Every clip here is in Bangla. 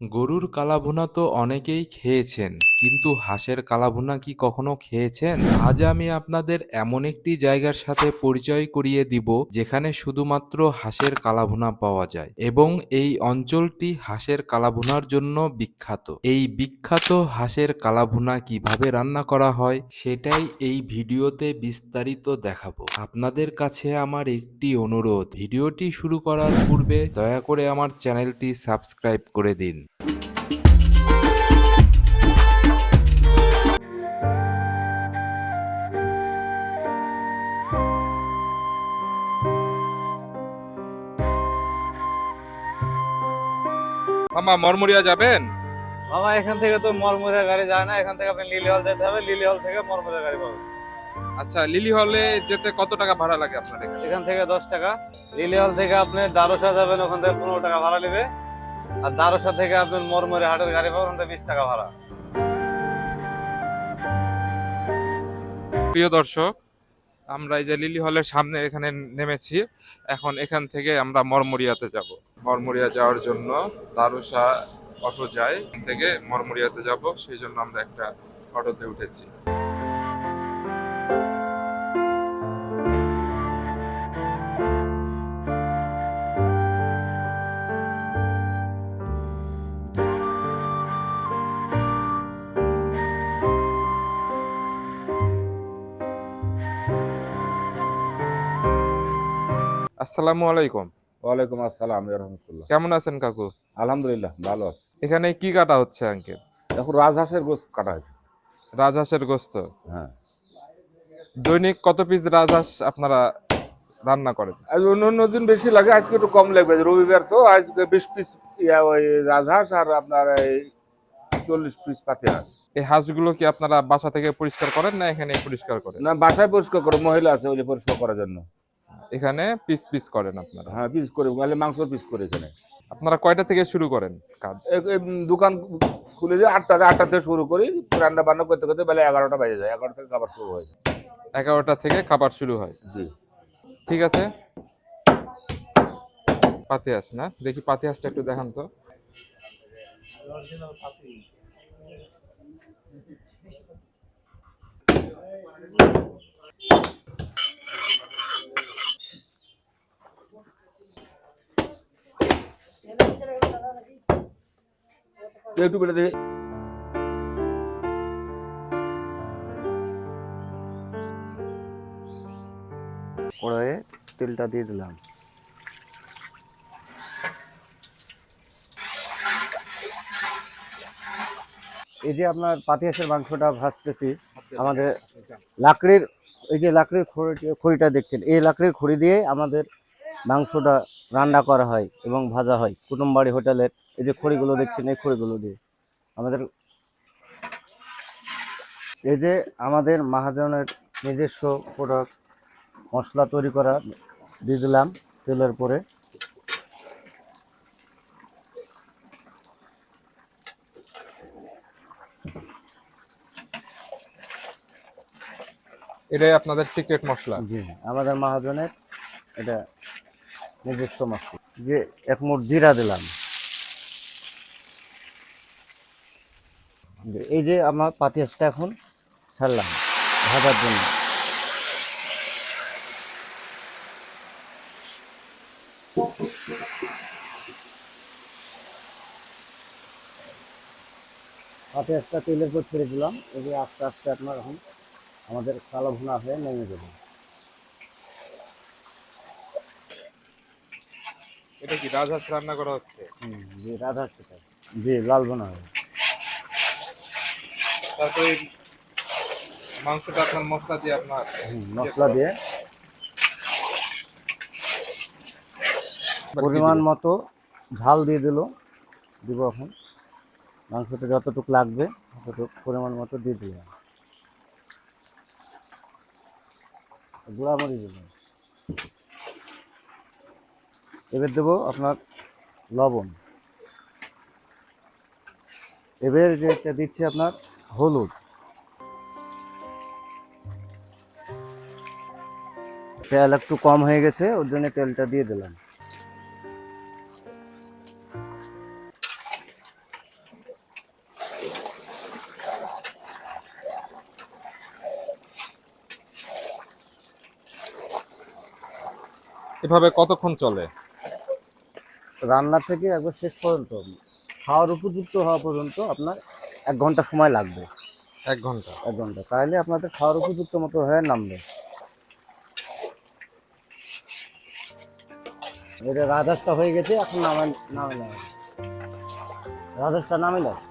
গরুর কালাভুনা তো অনেকেই খেয়েছেন। কিন্তু হাঁসের কালাভুনা কি কখনো খেয়েছেন? আজ আমি আপনাদের এমন একটি জায়গার সাথে পরিচয় করিয়ে দিব, যেখানে শুধুমাত্র হাঁসের কালাভুনা পাওয়া যায় এবং এই অঞ্চলটি হাঁসের কালাভুনার জন্য বিখ্যাত। এই বিখ্যাত হাঁসের কালাভুনা কীভাবে রান্না করা হয়, সেটাই এই ভিডিওতে বিস্তারিত দেখাবো। আপনাদের কাছে আমার একটি অনুরোধ, ভিডিওটি শুরু করার পূর্বে দয়া করে আমার চ্যানেলটি সাবস্ক্রাইব করে দিন। মামা মরমরিয়া যাবেন? মামা এখান থেকে তো মরমরিয়া গাড়ি যায় না। এখান থেকে আপনি লিলি হল যেতে হবে লিলি হল থেকে মরমরিয়া গাড়ি পাবেন। আচ্ছা লিলি হলে যেতে কত টাকা ভাড়া লাগে আপনার এখানে থেকে দশ টাকা। লিলি হল থেকে আপনি দারোসা যাবেন ওখান থেকে পনেরো টাকা ভাড়া নেবে। আর দারোসা থেকে আপনি মরমরিয়া হাটের গাড়ি পাবেন ওখান থেকে বিশ টাকা ভাড়া। প্রিয় দর্শক আমরা এই যে লিলি হলের সামনে এখানে নেমেছি, এখন এখান থেকে আমরা মরমরিয়াতে যাব। মরমরিয়া যাওয়ার জন্য দারুসা অটো যায় থেকে মরমরিয়াতে যাব, সেই জন্য আমরা একটা অটোতে উঠেছি। আসসালামু আলাইকুম। ওয়ালাইকুম আসসালাম রহমতুল্লাহ। কেমন আছেন কাকু? আলহামদুলিল্লাহ ভালো আছে। এখানে কি কাটা হচ্ছে আঙ্কেল? এখন রাজহাঁসের গোস কাটা হয়েছে। রাজহাঁসের গোস্ত? হ্যাঁ। দৈনিক কত পিস রাজহাঁস আপনারা রান্না করেন? আজ অন্য অন্য দিন বেশি লাগে আজকে একটু কম লাগবে। রবিবার তো আজকে বিশ পিস ইয়া ওই রাজহাঁস আর আপনার এই চল্লিশ পিস পাতি হাঁস। এই হাঁসগুলো কি আপনারা বাসা থেকে পরিষ্কার করেন না এখানে পরিষ্কার করেন? না বাসায় পরিষ্কার করে মহিলা আছে ওই পরিষ্কার করার জন্য। এখানে পিস পিস করেন আপনারা। হ্যাঁ পিস করে তাহলে মাংস পিস করে এখানে। আপনারা কয়টা থেকে শুরু করেন কাজ? দোকান খুলে যে আটটাতে আটটা থেকে শুরু করি রান্না বান্না করতে করতে বেলা এগারোটা বেজে যায় এগারোটা থেকে খাবার শুরু হয়। এগারোটা থেকে খাবার শুরু হয়। জি। ঠিক আছে? পাতি হাঁস না? দেখি পাতি হাঁসটা একটু দেখান তো। একটু দেখে কড়াইয়ে তেলটা দিয়ে দিলাম। এই যে আপনার পাতিহাঁসের মাংসটা ভাজতেছি, আমাদের লাকড়ির, এই যে লাকড়ির খড়ি খড়িটা দেখছেন, এই লাকড়ির খড়ি দিয়ে আমাদের মাংসটা রান্না করা হয় এবং ভাজা হয়। কুটুমবাড়ি হোটেলের এই যে খড়িগুলো দেখছেন এই খড়িগুলো দিয়ে আমাদের এই যে আমাদের মাহাজনের নিজস্ব প্রোডাক্ট মশলা তৈরি করা দিয়ে দিলাম তেলের পরে। এটাই আপনাদের সিক্রেট মশলা। জি আমাদের মহাজনের এটা নিজস্ব মশলা যে এক মুঠ জিরা দিলাম। এই যে আমার পাতিহাসটা এখন, ছাড়লাম। ভাজার জন্য। পাতিহাসটা তেলের উপর ছেড়ে দিলাম। এই যে আস্তে আস্তে আপনার এখন আমাদের কালো ভুনা হয়ে নেমে যাবে। এটা কি রাজহাঁস রান্না করা হচ্ছে? হুম, জি সেটা জি লাল হবে তারপরে মাংসটা আপনার মশলা দিয়ে আপনার হুম, মশলা দিয়ে। পরিমাণ মতো ঝাল দিয়ে দিল দিব এখন। মাংসতে যতটুকু লাগবে ততটুকু পরিমাণ মতো দিয়ে দিলাম। গুঁড়ামরি দিলাম। এবার দেবো আপনার লবণ। এবার যেটা দিচ্ছি আপনার হলুদ। তেল একটু কম হয়ে গেছে, ওর জন্য তেলটা দিয়ে দিলাম। এভাবে কতক্ষণ চলে? রান্না থেকে একবার শেষ পর্যন্ত খাওয়ার উপযুক্ত হওয়া পর্যন্ত আপনার এক ঘণ্টা সময় লাগবে। এক ঘণ্টা। এক ঘণ্টা। তাহলে আপনাদের খাওয়ার উপযুক্ত মতো হয়ে নামবে। এটা রাজহাঁসটা হয়ে গেছে এখন নামে নামে নামে রাধাসটা নামে না।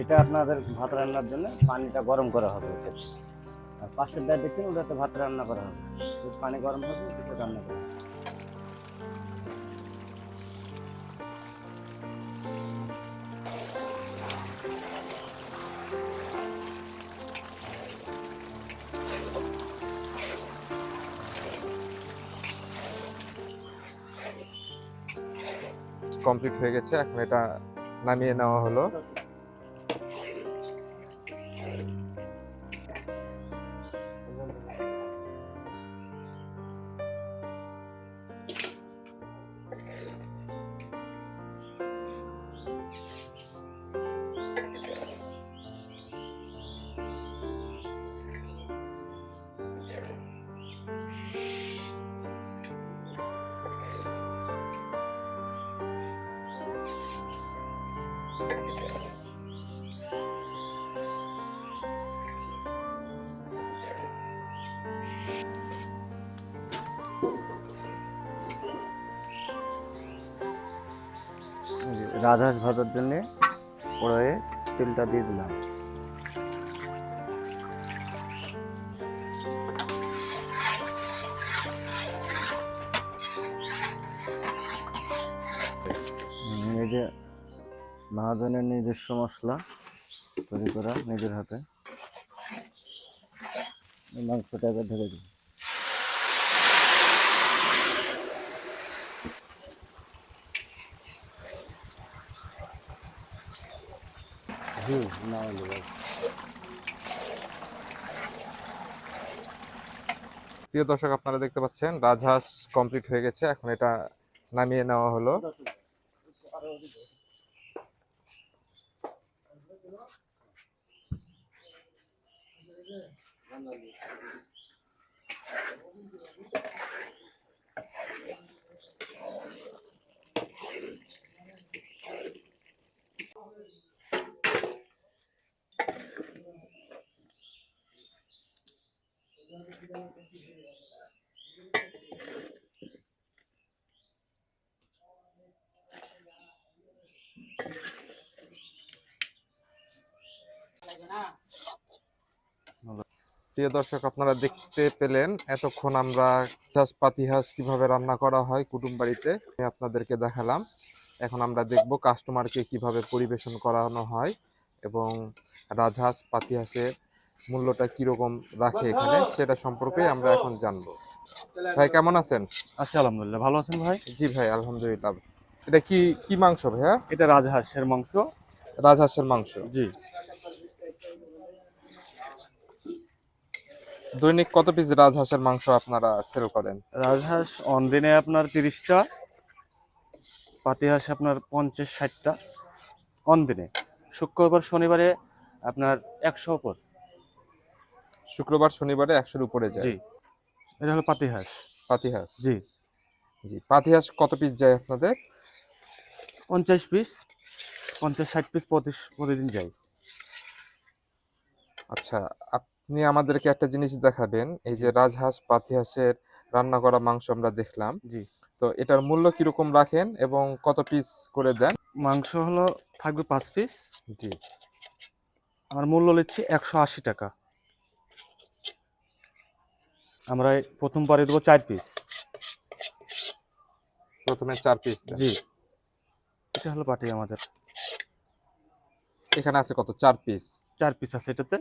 এটা আপনাদের ভাত রান্নার জন্য পানিটা গরম করা হবে আর পাশের ডাল দেখছেন ওটাতে ভাত রান্না করা হবে। পানি গরম হবে ওটা রান্না করা। কমপ্লিট হয়ে গেছে, এখন এটা নামিয়ে নেওয়া হলো। রাজহাঁস ভাজার জন্য কড়াইয়ে তেলটা দিয়ে দিলাম। এই যে মহাজনের নিজস্ব মশলা তৈরি করা নিজের হাতে। মাংসটা এবার ঢেকে দিই। প্রিয় দর্শক আপনারা দেখতে পাচ্ছেন রাজহাঁস কমপ্লিট হয়ে গেছে। এখন এটা নামিয়ে নেওয়া হলো। প্রিয় দর্শক, আপনারা দেখতে পেলেন এতক্ষণ আমরা হাঁস পাতি হাঁস কীভাবে রান্না করা হয় কুটুম বাড়িতে আমি আপনাদেরকে দেখালাম। এখন আমরা দেখব কাস্টমারকে কীভাবে পরিবেশন করানো হয় এবং রাজহাঁস পাতি হাঁসের মূল্যটা কীরকম রাখে এখানে সেটা সম্পর্কে আমরা এখন জানব। ভাই কেমন আছেন? আছি আলহামদুলিল্লাহ। ভালো আছেন ভাই? জি ভাই আলহামদুলিল্লাহ। এটা কি কি মাংস ভাইয়া এটা রাজহাঁসের মাংস। রাজহাঁসের মাংস। জি। দৈনিক কত পিস রাজহাঁসের মাংস আপনারা সেল করেন? রাজহাঁস অন দিনে আপনার তিরিশটা পাতিহাঁস আপনার পঞ্চাশ ষাটটা। অন দিনে শুক্রবার শনিবারে আপনার একশো উপর। শুক্রবার শনিবারে একশোর উপরে যায়। জি। এটা হলো পাতিহাঁস। পাতিহাঁস। জি। জি পাতিহাঁস কত পিস যায় আপনাদের? পঞ্চাশ পিস পঞ্চাশ ষাট পিস প্রতি প্রতিদিন যাই। আচ্ছা আপনি আমাদেরকে একটা জিনিস দেখাবেন। এই যে রাজহাঁস পাতিহাঁসের রান্না করা মাংস আমরা দেখলাম। জি। তো এটার মূল্য কীরকম রাখেন এবং কত পিস করে দেন? মাংস হলো থাকবে পাঁচ পিস জি। আমার মূল্য নিচ্ছি একশো আশি টাকা। আমরা প্রথম পরে দেবো চার পিস প্রথমে চার পিস জি। এটা হলো পাটি আমাদের। এখানে আছে কত? চার পিস চার পিস আছে এটাতে।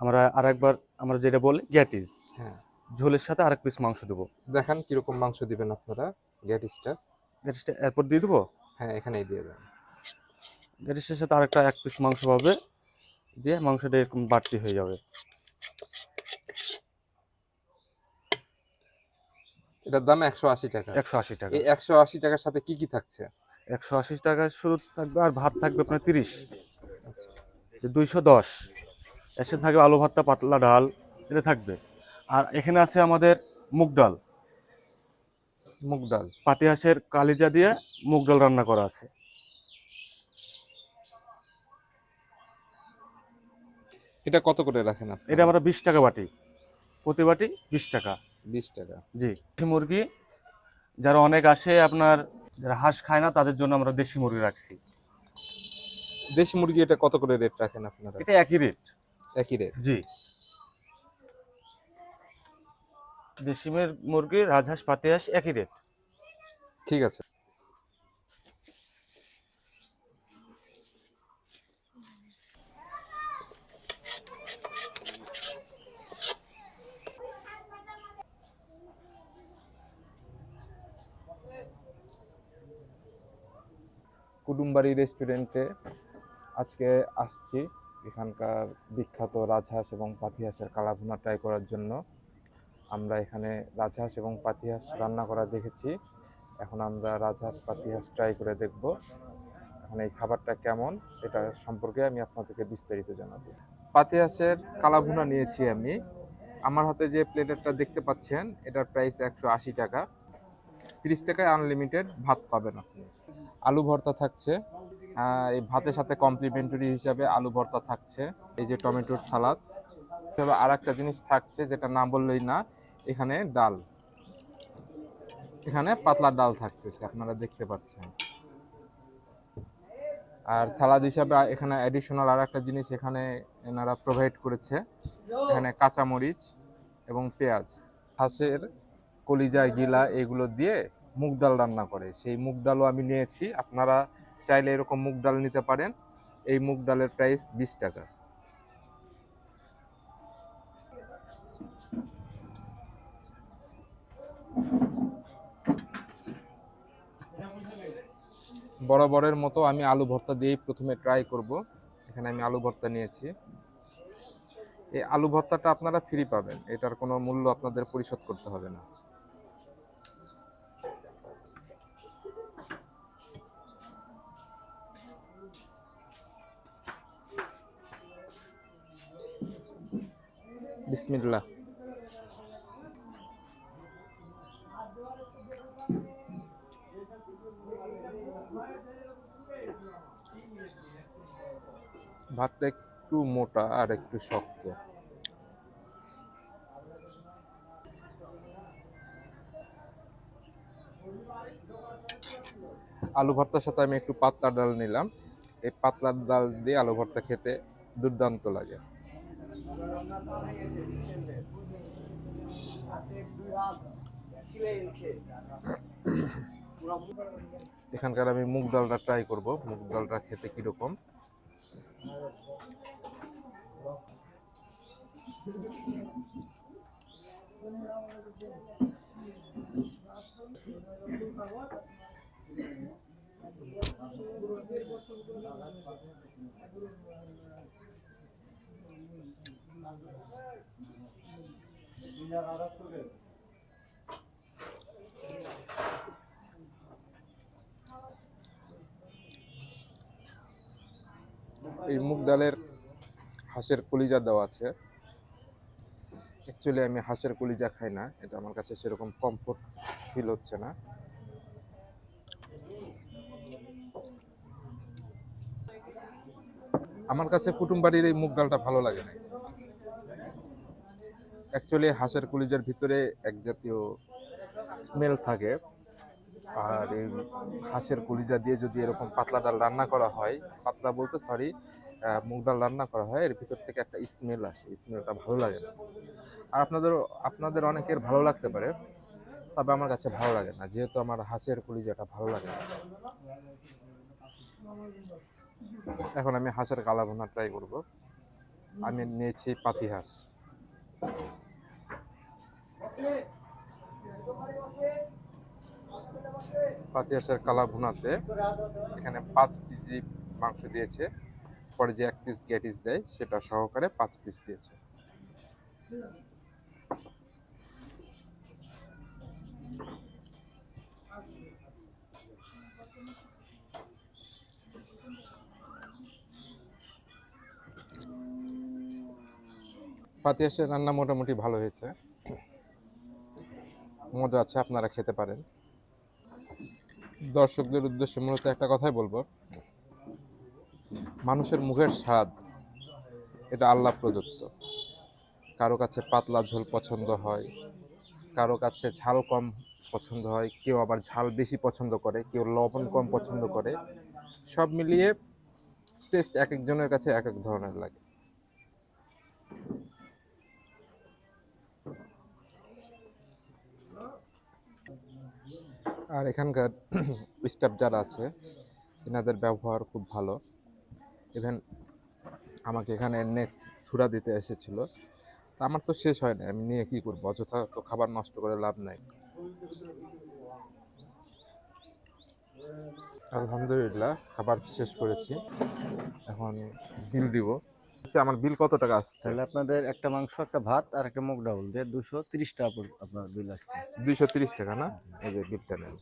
আমরা আরেকবার আমরা যেটা বলি গ্যাটিস হ্যাঁ। ঝোলের সাথে আরেক পিস মাংস দেবো। দেখান কীরকম মাংস দিবেন আপনারা গ্যাটিসটা গ্যাটিসটা এরপর দিয়ে দেবো? হ্যাঁ এখানেই দিয়ে দেন। গ্যাটিসের সাথে আরেকটা এক পিস মাংস পাবে দিয়ে মাংসটা এরকম বাড়তি হয়ে যাবে। এটার দাম একশো আশি টাকা। একশো আশি টাকা। একশো আশি টাকার সাথে কি কি থাকছে? একশো আশি টাকা শুধু থাকবে আর ভাত থাকবে আপনার তিরিশ। আচ্ছা। দুইশো দশ। এর সাথে থাকবে আলু ভর্তা পাতলা ডাল এটা থাকবে। আর এখানে আছে আমাদের মুগ ডাল। মুগ ডাল। পাতিহাঁসের কালিজা দিয়ে মুগ ডাল রান্না করা আছে। এটা কত করে রাখেন আপনি? এটা আমরা বিশ টাকা বাটি। প্রতি বাটি বিশ টাকা। বিশ টাকা। জি। দেশি মুরগি যারা অনেক আসে আপনার যারা হাঁস খায় না তাদের জন্য আমরা দেশি মুরগি রাখছি। দেশি মুরগি এটা কত করে রেট রাখেন আপনারা? এটা একই রেট একই রেট জি। দেশি মের- মুরগি রাজহাঁস পাতিহাঁস একই রেট ঠিক আছে। কুটুমবাড়ি রেস্টুরেন্টে আজকে আসছি। এখানকার বিখ্যাত রাজহাঁস এবং পাতিহাঁসের কালাভুনা ট্রাই করার জন্য। আমরা এখানে রাজহাঁস এবং পাতিহাঁস রান্না করা দেখেছি। এখন আমরা রাজহাঁস, পাতিহাঁস ট্রাই করে দেখব। এখন এই খাবারটা কেমন, এটা সম্পর্কে আমি আপনাদেরকে বিস্তারিত জানাব। পাতিহাঁসের কালাভুনা নিয়েছি আমি। আমার হাতে যে প্লেটারটা দেখতে পাচ্ছেন, এটার প্রাইস একশো আশি টাকা। তিরিশ টাকায় আনলিমিটেড ভাত পাবেন আপনি। আলু ভর্তা থাকছে। এই ভাতের সাথে কমপ্লিমেন্টারি হিসাবে আলু ভর্তা থাকছে। এই যে টমেটোর সালাদ। আর একটা জিনিস থাকছে যেটা না বললেই না, এখানে ডাল। এখানে পাতলা ডাল থাকতেছে, আপনারা দেখতে পাচ্ছেন। আর সালাদ হিসাবে এখানে অ্যাডিশনাল আর একটা জিনিস এখানে এনারা প্রোভাইড করেছে। এখানে কাঁচামরিচ এবং পেঁয়াজ। হাঁসের কলিজা, গিলা এগুলো দিয়ে মুগ ডাল রান্না করে। সেই মুগ ডালও আমি নিয়েছি। আপনারা চাইলে এরকম মুগ ডাল নিতে পারেন। এই মুগ ডালের প্রাইস বিশ টাকা। বরাবরের মতো আমি আলু ভর্তা দিয়েই প্রথমে ট্রাই করব। এখানে আমি আলু ভর্তা নিয়েছি। এই আলু ভর্তাটা আপনারা ফ্রি পাবেন। এটার কোনো মূল্য আপনাদের পরিশোধ করতে হবে না। বিসমিল্লাহ। ভাতটা একটু মোটা আর একটু শক্ত। আলু ভর্তার সাথে আমি একটু পাতলা ডাল নিলাম। এই পাতলা ডাল দিয়ে আলু ভর্তা খেতে দুর্দান্ত লাগে। এখানকার আমি মুগ ডালটা ট্রাই করব। মুগ ডালটা খেতে কীরকম? এই মুগ ডালের হাঁসের কলিজা দেওয়া আছে। অ্যাকচুয়ালি আমি হাঁসের কলিজা খাই না। এটা আমার কাছে সেরকম কমফোর্ট ফিল হচ্ছে না। আমার কাছে কুটুমবাড়ির এই মুগ ডালটা ভালো লাগে না। অ্যাকচুয়ালি হাঁসের কলিজার ভিতরে এক জাতীয় স্মেল থাকে। আর এই হাঁসের কলিজা দিয়ে যদি এরকম পাতলা ডাল রান্না করা হয়, পাতলা বলতে সরি মুগ ডাল রান্না করা হয়, এর ভিতর থেকে একটা স্মেল আসে। স্মেলটা ভালো লাগে না। আর আপনাদের আপনাদের অনেকের ভালো লাগতে পারে, তবে আমার কাছে ভালো লাগে না। যেহেতু আমার হাঁসের কলিজাটা ভালো লাগে না। এখন আমি হাঁসের কালা ভুনা ট্রাই করব। আমি নিয়েছি পাতি হাঁস। পাতি হাঁসের কালা ভুনাতে এখানে পাঁচ পিসি মাংস দিয়েছে। পরে যে এক পিস গ্যাটিস দেয়, সেটা সহকারে পাঁচ পিস দিয়েছে। পাতি হাঁসের রান্না মোটামুটি ভালো হয়েছে। মজা আছে, আপনারা খেতে পারেন। দর্শকদের উদ্দেশ্যে মূলত একটা কথাই বলব। মানুষের মুখের স্বাদ, এটা আল্লাহ প্রদত্ত। কারও কাছে পাতলা ঝোল পছন্দ হয়, কারও কাছে ঝাল কম পছন্দ হয়, কেউ আবার ঝাল বেশি পছন্দ করে, কেউ লবণ কম পছন্দ করে। সব মিলিয়ে টেস্ট এক একজনের কাছে এক এক ধরনের লাগে। আর এখানকার স্টাফ যারা আছে, এনাদের ব্যবহার খুব ভালো। ইভেন আমাকে এখানে নেক্সট থুরা দিতে এসেছিল। তা আমার তো শেষ হয় না আমি নিয়ে কী করব? অযথা তো খাবার নষ্ট করে লাভ নাই। আলহামদুলিল্লাহ, খাবার শেষ করেছি। এখন বিল দিব। আমার বিল কত টাকা আসছে? তাহলে আপনাদের একটা মাংস একটা ভাত আর একটা মুগ ডাউল দিয়ে দুশো তিরিশ টাকা আপনার বিল আসছে। দুইশো তিরিশ টাকা না? এই যে বিলটা নেন।